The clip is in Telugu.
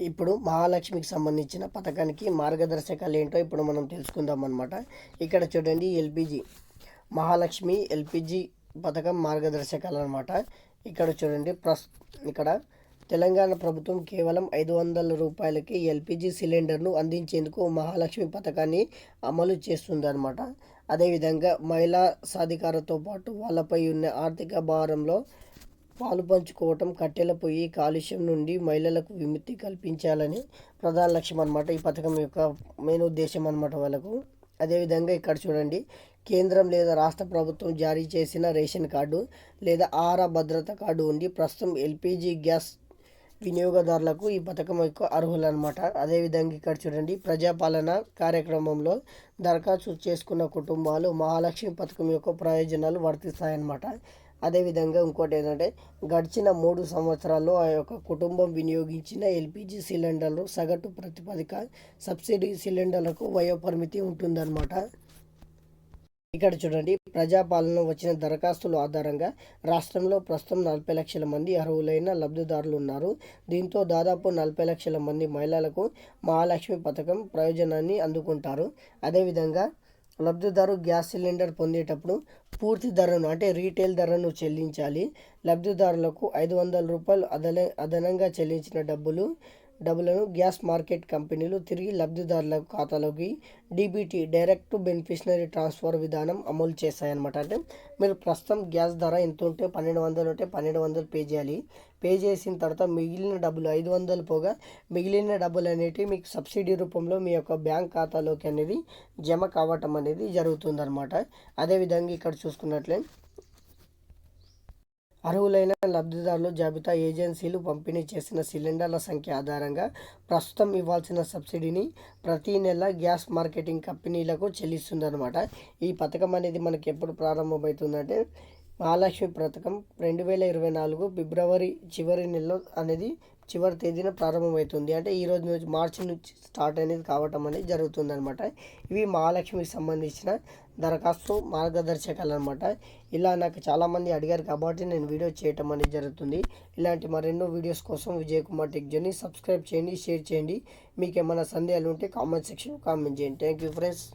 ఇప్పుడు మహాలక్ష్మికి సంబంధించిన పథకానికి మార్గదర్శకాలు ఏంటో ఇప్పుడు మనం తెలుసుకుందాం అనమాట ఇక్కడ చూడండి ఎల్పిజి మహాలక్ష్మి ఎల్పిజి పథకం మార్గదర్శకాలు అనమాట ఇక్కడ చూడండి ప్రస్ ఇక్కడ తెలంగాణ ప్రభుత్వం కేవలం ఐదు వందల రూపాయలకి ఎల్పిజి సిలిండర్ను అందించేందుకు మహాలక్ష్మి పథకాన్ని అమలు చేస్తుందన్నమాట. అదేవిధంగా మహిళా సాధికారతో పాటు వాళ్ళపై ఉన్న ఆర్థిక భారంలో పాలు పంచుకోవటం కట్టెల పొయ్యి కాలుష్యం నుండి మహిళలకు విముక్తి కల్పించాలని ప్రధాన లక్ష్యం అనమాట ఈ పథకం యొక్క మెయిన్ ఉద్దేశం అనమాట వాళ్ళకు. అదేవిధంగా ఇక్కడ చూడండి కేంద్రం లేదా రాష్ట్ర ప్రభుత్వం జారీ చేసిన రేషన్ కార్డు లేదా ఆహార భద్రత కార్డు ఉండి ప్రస్తుతం ఎల్పిజి గ్యాస్ వినియోగదారులకు ఈ పథకం యొక్క అర్హులు అనమాట అదేవిధంగా ఇక్కడ చూడండి ప్రజాపాలన కార్యక్రమంలో దరఖాస్తు చేసుకున్న కుటుంబాలు మహాలక్ష్మి పథకం యొక్క ప్రయోజనాలు వర్తిస్తాయన్నమాట. అదేవిధంగా ఇంకోటి ఏంటంటే గడిచిన మూడు సంవత్సరాల్లో ఆ యొక్క కుటుంబం వినియోగించిన ఎల్పిజి సిలిండర్లు సగటు ప్రతిపాదిక సబ్సిడీ సిలిండర్లకు వయోపరిమితి ఉంటుందన్నమాట. ఇక్కడ చూడండి ప్రజాపాలన వచ్చిన దరఖాస్తుల ఆధారంగా రాష్ట్రంలో ప్రస్తుతం నలభై లక్షల మంది అర్హులైన లబ్ధిదారులు ఉన్నారు. దీంతో దాదాపు నలభై లక్షల మంది మహిళలకు మహాలక్ష్మి పథకం ప్రయోజనాన్ని అందుకుంటారు. అదేవిధంగా లబ్ధిదారు గ్యాస్ సిలిండర్ పొందేటప్పుడు పూర్తి ధరను అంటే రీటైల్ ధరను చెల్లించాలి. లబ్ధిదారులకు ఐదు వందల రూపాయలు అదన అదనంగా చెల్లించిన డబ్బులు డబ్బులను గ్యాస్ మార్కెట్ కంపెనీలు తిరిగి లబ్ధిదారుల ఖాతాలోకి డీబీటీ డైరెక్ట్ బెనిఫిషనరీ ట్రాన్స్ఫర్ విధానం అమలు చేస్తాయన్నమాట అంటే మీరు ప్రస్తుతం గ్యాస్ ధర ఎంత ఉంటే పన్నెండు వందలు ఉంటే పన్నెండు వందలు పే చేయాలి. పే చేసిన తర్వాత మిగిలిన డబ్బులు ఐదు వందలు పోగా మిగిలిన డబ్బులు అనేవి మీకు సబ్సిడీ రూపంలో మీ యొక్క బ్యాంక్ ఖాతాలోకి అనేది జమ కావటం అనేది జరుగుతుందన్నమాట. అదేవిధంగా ఇక్కడ చూసుకున్నట్లే అర్హులైన లబ్ధిదారులు జాబితా ఏజెన్సీలు పంపిణీ చేసిన సిలిండర్ల సంఖ్య ఆధారంగా ప్రస్తుతం ఇవ్వాల్సిన సబ్సిడీని ప్రతి నెల గ్యాస్ మార్కెటింగ్ కంపెనీలకు చెల్లిస్తుందన్నమాట. ఈ పథకం అనేది మనకి ఎప్పుడు ప్రారంభమవుతుందంటే మహాలక్ష్మి పథకం రెండు వేల ఇరవై నాలుగు ఫిబ్రవరి చివరి నెలలో అనేది చివరి తేదీన ప్రారంభమవుతుంది. అంటే ఈ రోజు నుంచి మార్చి నుంచి స్టార్ట్ అనేది కావటం అనేది జరుగుతుంది అనమాట ఇవి మహాలక్ష్మికి సంబంధించిన దరఖాస్తు మార్గదర్శకాలు అనమాట ఇలా నాకు చాలామంది అడిగారు కాబట్టి నేను వీడియో చేయటం అనేది జరుగుతుంది. ఇలాంటి మరెన్నో వీడియోస్ కోసం Vijay Kumar tech journey. Subscribe చేయండి షేర్ చేయండి. మీకు ఏమైనా సందేహాలు ఉంటే కామెంట్ సెక్షన్ కామెంట్ చేయండి. Thank you friends.